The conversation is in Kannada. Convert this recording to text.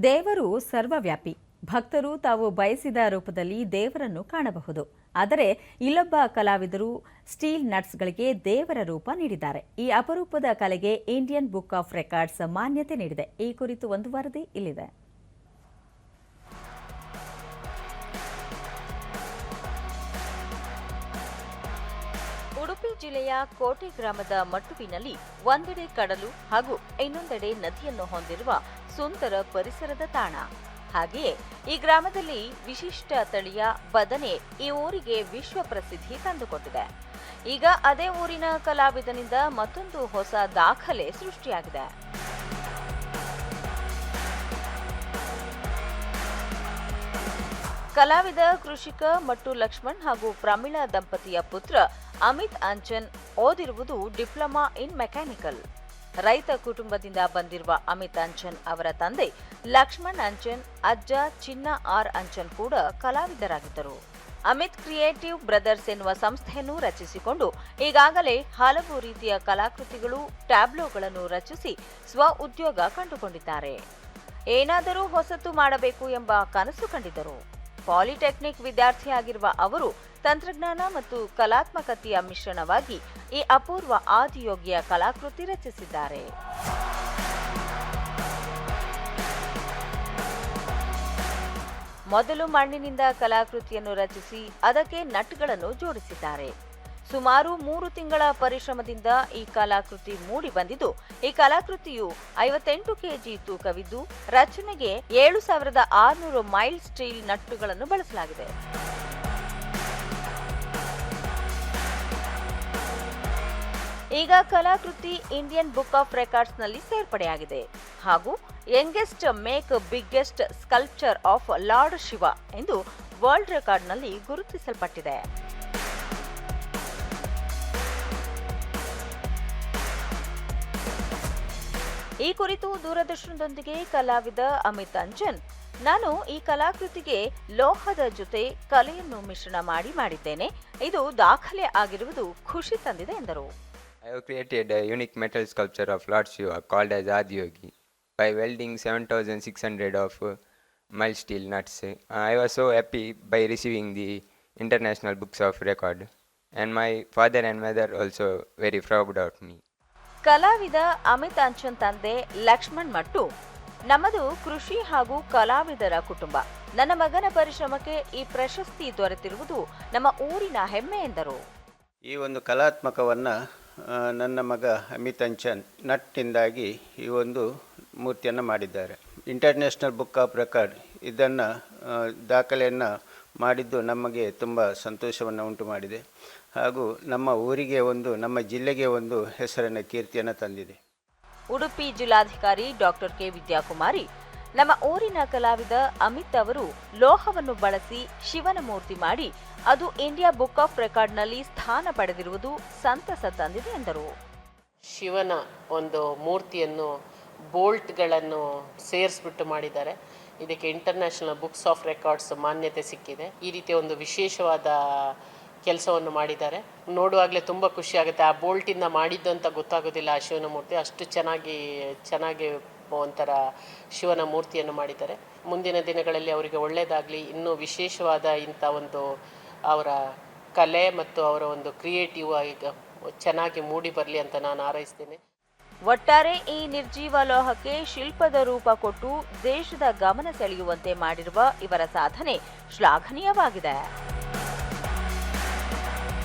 ದೇವರು ಸರ್ವವ್ಯಾಪಿ. ಭಕ್ತರು ತಾವು ಬಯಸಿದ ರೂಪದಲ್ಲಿ ದೇವರನ್ನು ಕಾಣಬಹುದು. ಆದರೆ ಇಲ್ಲೊಬ್ಬ ಕಲಾವಿದರು ಸ್ಟೀಲ್ ನಟ್ಸ್ಗಳಿಗೆ ದೇವರ ರೂಪ ನೀಡಿದ್ದಾರೆ. ಈ ಅಪರೂಪದ ಕಲೆಗೆ ಇಂಡಿಯನ್ ಬುಕ್ ಆಫ್ ರೆಕಾರ್ಡ್ಸ್ ಮಾನ್ಯತೆ ನೀಡಿದೆ. ಈ ಕುರಿತು ಒಂದು ವರದಿ ಇಲ್ಲಿದೆ. ಉಡುಪಿ ಜಿಲ್ಲೆಯ ಕೋಟೆ ಗ್ರಾಮದ ಮಟ್ಟುವಿನಲ್ಲಿ ಒಂದೆಡೆ ಕಡಲು ಹಾಗೂ ಇನ್ನೊಂದೆಡೆ ನದಿಯನ್ನು ಹೊಂದಿರುವ ಸುಂದರ ಪರಿಸರದ ತಾಣ. ಹಾಗೆಯೇ ಈ ಗ್ರಾಮದಲ್ಲಿ ವಿಶಿಷ್ಟ ತಳಿಯ ಬದನೆ ಈ ಊರಿಗೆ ವಿಶ್ವ ಪ್ರಸಿದ್ಧಿ ತಂದುಕೊಟ್ಟಿದೆ. ಈಗ ಅದೇ ಊರಿನ ಕಲಾವಿದನಿಂದ ಮತ್ತೊಂದು ಹೊಸ ದಾಖಲೆ ಸೃಷ್ಟಿಯಾಗಿದೆ. ಕಲಾವಿದ ಕೃಷಿಕ ಮಟ್ಟು ಲಕ್ಷ್ಮಣ್ ಹಾಗೂ ಪ್ರಮೀಳಾ ದಂಪತಿಯ ಪುತ್ರ ಅಮಿತ್ ಅಂಚನ್ ಓದಿರುವುದು ಡಿಪ್ಲೊಮಾ ಇನ್ ಮೆಕ್ಯಾನಿಕಲ್. ರೈತ ಕುಟುಂಬದಿಂದ ಬಂದಿರುವ ಅಮಿತ್ ಅಂಚನ್ ಅವರ ತಂದೆ ಲಕ್ಷ್ಮಣ್ ಅಂಚನ್, ಅಜ್ಜ ಚಿನ್ನ ಆರ್ ಅಂಚನ್ ಕೂಡ ಕಲಾವಿದರಾಗಿದ್ದರು. ಅಮಿತ್ ಕ್ರಿಯೇಟಿವ್ ಬ್ರದರ್ಸ್ ಎನ್ನುವ ಸಂಸ್ಥೆಯನ್ನು ರಚಿಸಿಕೊಂಡು ಈಗಾಗಲೇ ಹಲವು ರೀತಿಯ ಕಲಾಕೃತಿಗಳು, ಟ್ಯಾಬ್ಲೋಗಳನ್ನು ರಚಿಸಿ ಸ್ವ ಉದ್ಯೋಗ ಕಂಡುಕೊಂಡಿದ್ದಾರೆ. ಏನಾದರೂ ಹೊಸತು ಮಾಡಬೇಕು ಎಂಬ ಕನಸು ಕಂಡಿದ್ದರು. ಪಾಲಿಟೆಕ್ನಿಕ್ ವಿದ್ಯಾರ್ಥಿಯಾಗಿರುವ ಅವರು ತಂತ್ರಜ್ಞಾನ ಮತ್ತು ಕಲಾತ್ಮಕತೆಯ ಮಿಶ್ರಣವಾಗಿ ಈ ಅಪೂರ್ವ ಆದಿಯೋಗಿಯ ಕಲಾಕೃತಿ ರಚಿಸಿದ್ದಾರೆ. ಮೊದಲು ಮಣ್ಣಿನಿಂದ ಕಲಾಕೃತಿಯನ್ನು ರಚಿಸಿ, ಅದಕ್ಕೆ ನಟ್ಗಳನ್ನು ಜೋಡಿಸಿದ್ದಾರೆ. ಸುಮಾರು ಮೂರು ತಿಂಗಳ ಪರಿಶ್ರಮದಿಂದ ಈ ಕಲಾಕೃತಿ ಮೂಡಿ ಬಂದಿದ್ದು, ಈ ಕಲಾಕೃತಿಯು ಐವತ್ತೆಂಟು ಕೆಜಿ ತೂಕವಿದ್ದು, ರಚನೆಗೆ ಏಳು ಸಾವಿರದ ಆರುನೂರು ಮೈಲ್ ಸ್ಟೀಲ್ ನಟ್ಟುಗಳನ್ನು ಬಳಸಲಾಗಿದೆ. ಈಗ ಕಲಾಕೃತಿ ಇಂಡಿಯನ್ ಬುಕ್ ಆಫ್ ರೆಕಾರ್ಡ್ಸ್ನಲ್ಲಿ ಸೇರ್ಪಡೆಯಾಗಿದೆ ಹಾಗೂ youngest make biggest sculpture of lord Shiva ಎಂದು ವರ್ಲ್ಡ್ ರೆಕಾರ್ಡ್ನಲ್ಲಿ ಗುರುತಿಸಲ್ಪಟ್ಟಿದೆ. ಈ ಕುರಿತು ದೂರದರ್ಶನದೊಂದಿಗೆ ಕಲಾವಿದ ಅಮಿತ್ ಅಂಜನ್ ನಾನು ಈ ಕಲಾಕೃತಿಗೆ ಲೋಹದ ಜೊತೆ ಕಲೆಯನ್ನು ಮಿಶ್ರಣ ಮಾಡಿ ಮಾಡಿದ್ದೇನೆ ಇದು ದಾಖಲೆ ಆಗಿರುವುದು ಖುಷಿ ತಂದಿದೆ ಎಂದರು have created a unique metal sculpture of Lord Shiva called as Adiyogi by welding 7600 of uh, mild steel nuts. Uh, I was so happy by receiving the international books of record and my father and mother also very proud of me. ಕಲಾವಿದ ಅಮಿತ್ ಅಂಚನ್ ತಂದೆ ಲಕ್ಷ್ಮಣ್ ಮಟ್ಟು, ನಮ್ಮದು ಕೃಷಿ ಹಾಗೂ ಕಲಾವಿದರ ಕುಟುಂಬ. ನನ್ನ ಮಗನ ಪರಿಶ್ರಮಕ್ಕೆ ಈ ಪ್ರಶಸ್ತಿ ದೊರೆತಿರುವುದು ನಮ್ಮ ಊರಿನ ಹೆಮ್ಮೆ ಎಂದರು. ಈ ಒಂದು ಕಲಾತ್ಮಕವನ್ನು ನನ್ನ ಮಗ ಅಮಿತ್ ಅಂಚನ್ ನಟ್ಟಿಂದಾಗಿ ಈ ಒಂದು ಮೂರ್ತಿಯನ್ನು ಮಾಡಿದ್ದಾರೆ. ಇಂಟರ್ನ್ಯಾಷನಲ್ ಬುಕ್ ಆಫ್ ರೆಕಾರ್ಡ್ ಇದನ್ನು ದಾಖಲೆಯನ್ನು ಮಾಡಿದ್ದು ನಮಗೆ ತುಂಬ ಸಂತೋಷವನ್ನು ಉಂಟು ಮಾಡಿದೆ. ಹಾಗೂ ನಮ್ಮ ಊರಿಗೆ ಒಂದು ನಮ್ಮ ಜಿಲ್ಲೆಗೆ ಒಂದು ಹೆಸರನ್ನು ಕೀರ್ತಿಯನ್ನು ತಂದಿದೆ. ಉಡುಪಿ ಜಿಲ್ಲಾಧಿಕಾರಿ ಡಾಕ್ಟರ್ ಕೆ ವಿದ್ಯಾಕುಮಾರಿ ನಮ್ಮ ಊರಿನ ಕಲಾವಿದ ಅಮಿತ್ ಅವರು ಲೋಹವನ್ನು ಬಳಸಿ ಶಿವನ ಮೂರ್ತಿ ಮಾಡಿ ಅದು ಇಂಡಿಯಾ ಬುಕ್ ಆಫ್ ರೆಕಾರ್ಡ್ನಲ್ಲಿ ಸ್ಥಾನ ಪಡೆದಿರುವುದು ಸಂತಸ ತಂದಿದೆ ಎಂದರು. ಶಿವನ ಒಂದು ಮೂರ್ತಿಯನ್ನು ಬೋಲ್ಟ್ಗಳನ್ನು ಸೇರಿಸ್ಬಿಟ್ಟು ಮಾಡಿದ್ದಾರೆ. ಇದಕ್ಕೆ ಇಂಟರ್ನ್ಯಾಷನಲ್ ಬುಕ್ಸ್ ಆಫ್ ರೆಕಾರ್ಡ್ಸ್ ಮಾನ್ಯತೆ ಸಿಕ್ಕಿದೆ. ಈ ರೀತಿಯ ಒಂದು ವಿಶೇಷವಾದ ಕೆಲಸವನ್ನು ಮಾಡಿದ್ದಾರೆ. ನೋಡುವಾಗಲೇ ತುಂಬ ಖುಷಿ ಆಗುತ್ತೆ. ಆ ಬೋಲ್ಟಿಂದ ಮಾಡಿದ್ದು ಅಂತ ಗೊತ್ತಾಗೋದಿಲ್ಲ ಆ ಶಿವನ ಮೂರ್ತಿ. ಅಷ್ಟು ಚೆನ್ನಾಗಿ ಚೆನ್ನಾಗಿ ಒಂಥರ ಶಿವನ ಮೂರ್ತಿಯನ್ನು ಮಾಡಿದ್ದಾರೆ. ಮುಂದಿನ ದಿನಗಳಲ್ಲಿ ಅವರಿಗೆ ಒಳ್ಳೆಯದಾಗಲಿ ಇನ್ನೂ ವಿಶೇಷವಾದ ಇಂಥ ಒಂದು ಅವರ ಕಲೆ ಮತ್ತು ಅವರ ಒಂದು ಕ್ರಿಯೇಟಿವ್ ಆಗಿ, ಚೆನ್ನಾಗಿ ಮೂಡಿ ಬರಲಿ ಅಂತ ನಾನು ಹಾರೈಸ್ತೇನೆ. ಒಟ್ಟಾರೆ ಈ ನಿರ್ಜೀವ ಲೋಹಕ್ಕೆ ಶಿಲ್ಪದ ರೂಪ ಕೊಟ್ಟು ದೇಶದ ಗಮನ ಸೆಳೆಯುವಂತೆ ಮಾಡಿರುವ ಇವರ ಸಾಧನೆ ಶ್ಲಾಘನೀಯವಾಗಿದೆ.